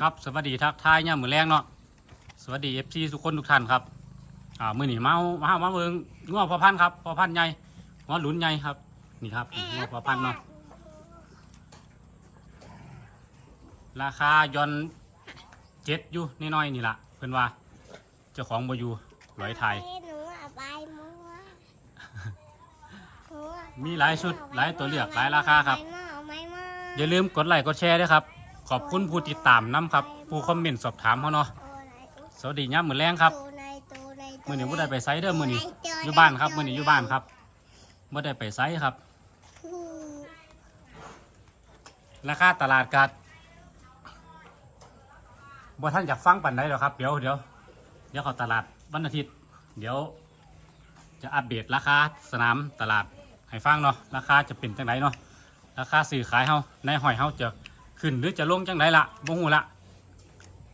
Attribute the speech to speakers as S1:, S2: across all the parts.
S1: ครับสวัสดีทักทายเนี่ยามมือแรงเนาะสวัสดีเอฟซีทุกคนทุกท่านครับอ่ามือหนีมาเอามาเอามาเบิ่งง้อพอพันธุ์ครับพอพันธุ์ใหญ่ง้อหลุนใหญ่ครับ นี่ครับง้อพอพันธุ์เนาะราคาย้อนเจ็ดอยู่นิดหน่อยๆนี่ละเพิ่นว่าเจ้าของบ่อยู่ร้อยไทย
S2: หนูอะใบมัวหนูอะ
S1: มีหลายชุดหลายตัวเลือกหลายราคาครับ
S2: ใบมัวใบมัว
S1: อย่าลืมกดไลค์กดแชร์ด้วยครับ ขอบคุณผู้ติดตามน้ำครับ ผู้คอมเมนต์สอบถามเขาเนาะสวัสดีย่ามมือแรงครับ
S2: ตัวไหนไมื
S1: อนี้บ่ได้ไปไซเดอร์มือนี้
S2: ตัวไห
S1: อยู่บ้านครับมือนี้อยู่บ้านครับบ่ได้ไปไซครับ ราคาตลาดกัดบ่ท่านอยากฟังปันใดหรอครับเดี๋ยวเดี๋ยวเดี๋ยวเขาตลาดวันอาทิตย์ เดี๋ยว จะอัปเดตราคาสนามตลาดให้ฟังเนาะราคาจะเป็นจังไดเนาะราคาซื้อขายเฮาในหอยเฮาจะ ขึ้นหรือจะลงจังไดละบ่ฮู้ละ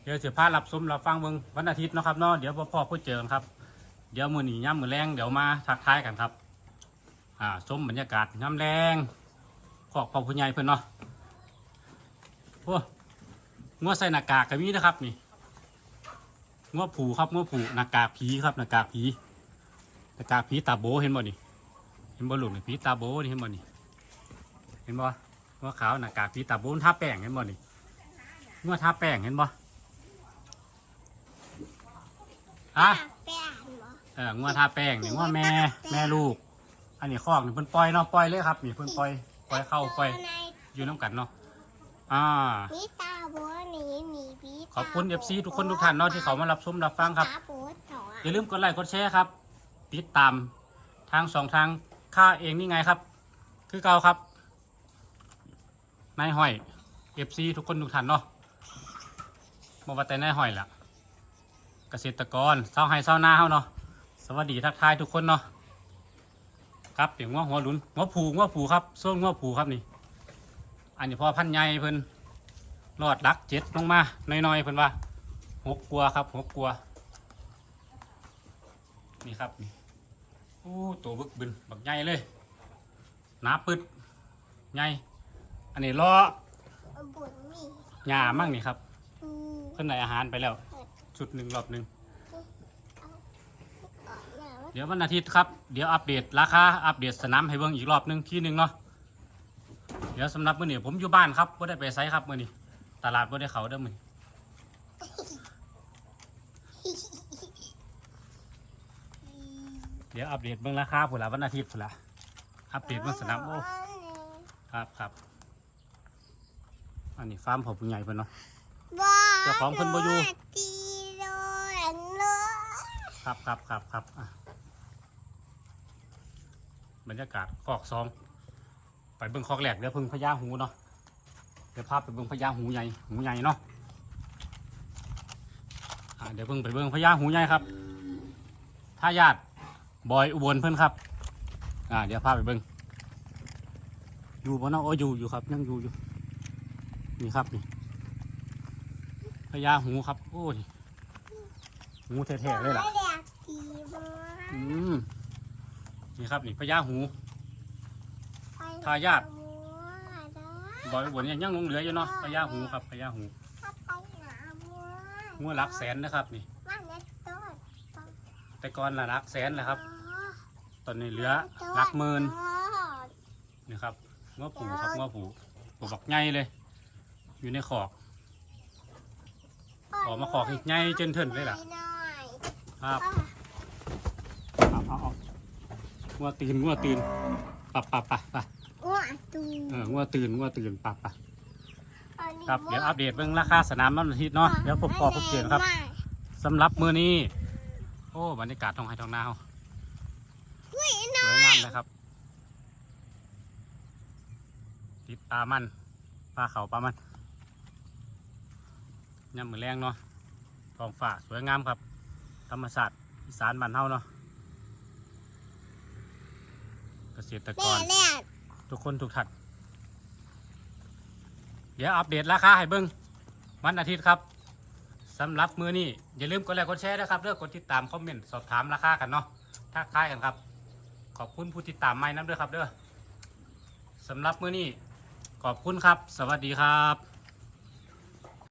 S1: เดี๋ยวเสิพารับชมรับฟังเบิ่งวันอาทิตย์เนาะครับเนาะเดี๋ยวพ่อพ่อพูดเจอกันครับ เดี๋ยวมื้อนี้ย่ำมือแรงเดี๋ยวมาทักทายกันครับ อ่าชมบรรยากาศย่ำแรงขอกพ่อผู้ใหญ่เพิ่นเนาะโอ้งัวใส่หน้ากากก็มีนะครับนี่งัวผูครับงัวผูหน้ากากผีครับหน้ากากผีหน้ากากผีตาโบเห็นบ่นี่เห็นบ่ลูกนี่ผีตาโบนี่เห็นบ่นี่เห็นบ่ งัวขาวหน้ากากผีตาโบมันทาแป้งเห็นบ่นี่งัวทาแป้งเห็นบ่อะ
S2: แป้งเหรอ
S1: เอองัวทาแป้งนี่งัวแม่แม่ลูก อันนี้คอกนี่เพิ่นปล่อยเนาะปล่อยเลยครับนี่เพิ่นปล่อยปล่อยเข้าปล่อย
S2: ตัวไหน
S1: อยู่น้ำกันเนาะอ่า
S2: มีตาบัวนี่มีปี
S1: ขอบคุณเอฟซีทุกคนทุกท่านเนาะที่เขามารับชมรับฟังครับ
S2: ตาบัวสอง
S1: อย่าลืมกดไลค์กดแชร์ครับ ติดตามทางสองทางค่าเองนี่ไงครับ คือเก่าครับ นายห้อยเอฟซีทุกคนทุกท่านเนาะมาว่าแต่นายห้อยล่ะ เกษตรกรเศร้าไห้เศร้านาเฮาเนาะสวัสดีทักทายทุกคนเนาะครับเสียงว่าหัวหลุนหัวผูหัวผูครับส่วนหัวผูครับนี่ อันนี้พอพันใหญ่เพิ่นรอดลักเจ็ดลงมาน้อยๆเพิ่นว่าหกกลัวครับหกกลัวนี่ครับนี่โอ้ตัวบึกบึนบักใหญ่เลยหนาปึดใหญ่ อันนี้ล้อ
S2: บุญมี
S1: หญ้ามั่งนี่ครับ
S2: อืม
S1: เพิ่นได้อาหารไปแล้ว ชุดหนึ่งรอบหนึ่ง
S2: เอาอย่าว่า
S1: เดี๋ยววันอาทิตย์ครับ เดี๋ยวอัปเดตราคาอัปเดตสนามให้เบิ่งอีกรอบหนึ่งที่หนึ่งเนาะเดี๋ยวสำหรับมื้อนี้ผมอยู่บ้านครับไม่ได้ไปไซครับมื้อนี้ตลาดไม่ได้เขาเด้อมื้อนี้เดี๋ยวอัปเดตเบิ่งราคาพุ่นละวันอาทิตย์พุ่นละอัปเดตเบิ่งสนามโอ้ครับครับ อันนี้ฟาร์มของผู้ใหญ่เพิ่นเนาะ เจ้าของเพิ่นบ่อยู่
S2: ตีโดนโล
S1: ครับครับครับครับอะบรรยากาศคอกสองไปเบิ่งคอกแหลกเดี๋ยวเพิ่งพญาหูเนาะเดี๋ยวพาไปเบิ่งพญาหูใหญ่หูใหญ่เนาะอะเดี๋ยวเพิ่งไปเบิ่งพญาหูใหญ่ครับท่ายาดบอยอุบลเพิ่นครับอ่าเดี๋ยวพาไปเบิ่งอยู่บ่เนาะโอ้อยู่อยู่ครับยังอยู่อยู่ นี่ครับนี่พญาหูครับ โอ้ยหูแท้ๆเลยล่ะ
S2: ไม่อยากตีบัว
S1: อืมนี่ครับนี่พญาหูทายาท
S2: บัวนะ
S1: บอยอุบลยังยังหลงเหลืออยู่เนาะพญาหูครับพญาหู
S2: ถ้าไปหาบัว
S1: งัวหลักแสนนะครับนี่
S2: บ้านเล็กต้น
S1: แต่ก่อนละหลักแสนแหละครับ
S2: อ๋อ
S1: ตอนนี้เหลือหลักหมื่น
S2: อ๋อ
S1: นี่ครับงัวผูครับงัวผูผูบักใหญ่เลย อยู่ในขอก ออกมาขอกใหญ่จนเทินเลยล่ะ
S2: หน่อย
S1: ครับ
S2: อะ
S1: เอาเอาเอางัวตื่นงัวตื่นปับปับปับปับ
S2: อ้วนตู
S1: เอองัวตื่นงัวตื่นปับปับ
S2: อันนี้
S1: ครับเดี๋ยวอัปเดตเรื่องราคาสนามวันอาทิตย์เนาะเดี๋ยวพบพอพบเจอกันครับ
S2: ไม่
S1: สำหรับมื้อนี้ โอ้บรรยากาศท้องไร่ท้องนาเฮา
S2: อุ้ย
S1: สวยงามเลยครับ ติดตามันปลาเขาปลามัน ย่ำมือแรงเนาะท้องฟ้าสวยงามครับ ธรรมศาสตร์อีสานบ้านเฮาเนาะเกษตรก
S2: แม่
S1: ร
S2: แม่
S1: ทุกคนทุกท่านเดี๋ยวอัปเดตราคาให้เบิ้งวันอาทิตย์ครับสำหรับมือนี้อย่าลืมกดไลค์กดแชร์นะครับเรื่องกดติดตามคอมเมนต์สอบถามราคากันเนาะทักทายกันครับ ขอบคุณผู้ติดตามใหม่น้ำด้วยครับเด้อสำหรับมือนี้ขอบคุณครับ สวัสดีครับ